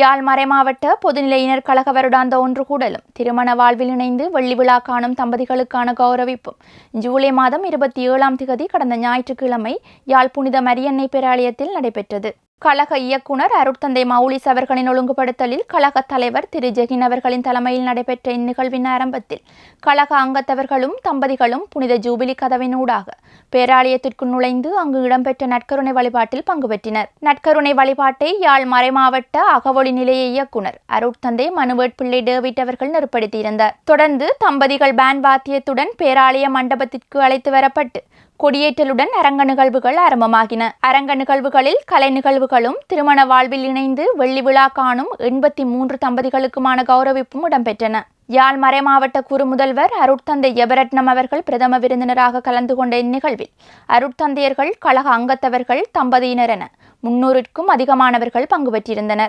யாழ் மறைமாவட்ட பொதுநிலையினர் கழக வருடாந்த ஒன்று கூடலும் திருமண வாழ்வில் இணைந்து வெள்ளி விழா காணும் தம்பதிகளுக்கான கௌரவிப்பும். ஜூலை மாதம் இருபத்தி ஏழாம் திகதி கடந்த ஞாயிற்றுக்கிழமை யாழ் புனித மரியன்னை பேராலயத்தில் நடைபெற்றது. கழக இயக்குனர் அருட்தந்தை மௌலிஸ் அவர்களின் ஒழுங்குபடுத்தலில் கழக தலைவர் திரு. ஜெகின் அவர்களின் தலைமையில் நடைபெற்ற இந்நிகழ்வின் ஆரம்பத்தில் கழக அங்கத்தவர்களும் தம்பதிகளும் புனித ஜூபிலி கதவின் ஊடாக பேராலயத்திற்குள் நுழைந்து அங்கு இடம்பெற்ற நட்கருணை வழிபாட்டில் பங்கு பெற்றினர். நட்கருணை வழிபாட்டை யாழ் மறைமாவட்ட அகவொளி நிலைய இயக்குனர் அருட்தந்தை மனுவேட் பிள்ளை டேவிட் அவர்கள் நெருப்படுத்தியிருந்தார். தொடர்ந்து தம்பதிகள் பேண்ட் வாத்தியத்துடன் பேராலய மண்டபத்திற்கு அழைத்து வரப்பட்டு கொடியேற்றலுடன் அரங்க நிகழ்வுகள் ஆரம்பமாகின. அரங்க நிகழ்வுகளில் கலை நிகழ்வுகளும் திருமண வாழ்வில் இணைந்து வெள்ளி விழா காணும் எண்பத்தி மூன்று தம்பதிகளுக்குமான கௌரவிப்பும் இடம்பெற்றன. யாழ் மறை மாவட்ட குறுமுதல்வர் அருட்தந்தை எபரட்னம் அவர்கள் பிரதம விருந்தினராக கலந்து கொண்ட இந்நிகழ்வில் அருட்தந்தையர்கள் கழக அங்கத்தவர்கள் தம்பதியினர் என முன்னூறுக்கும் அதிகமானவர்கள் பங்கு பெற்றிருந்தனர்.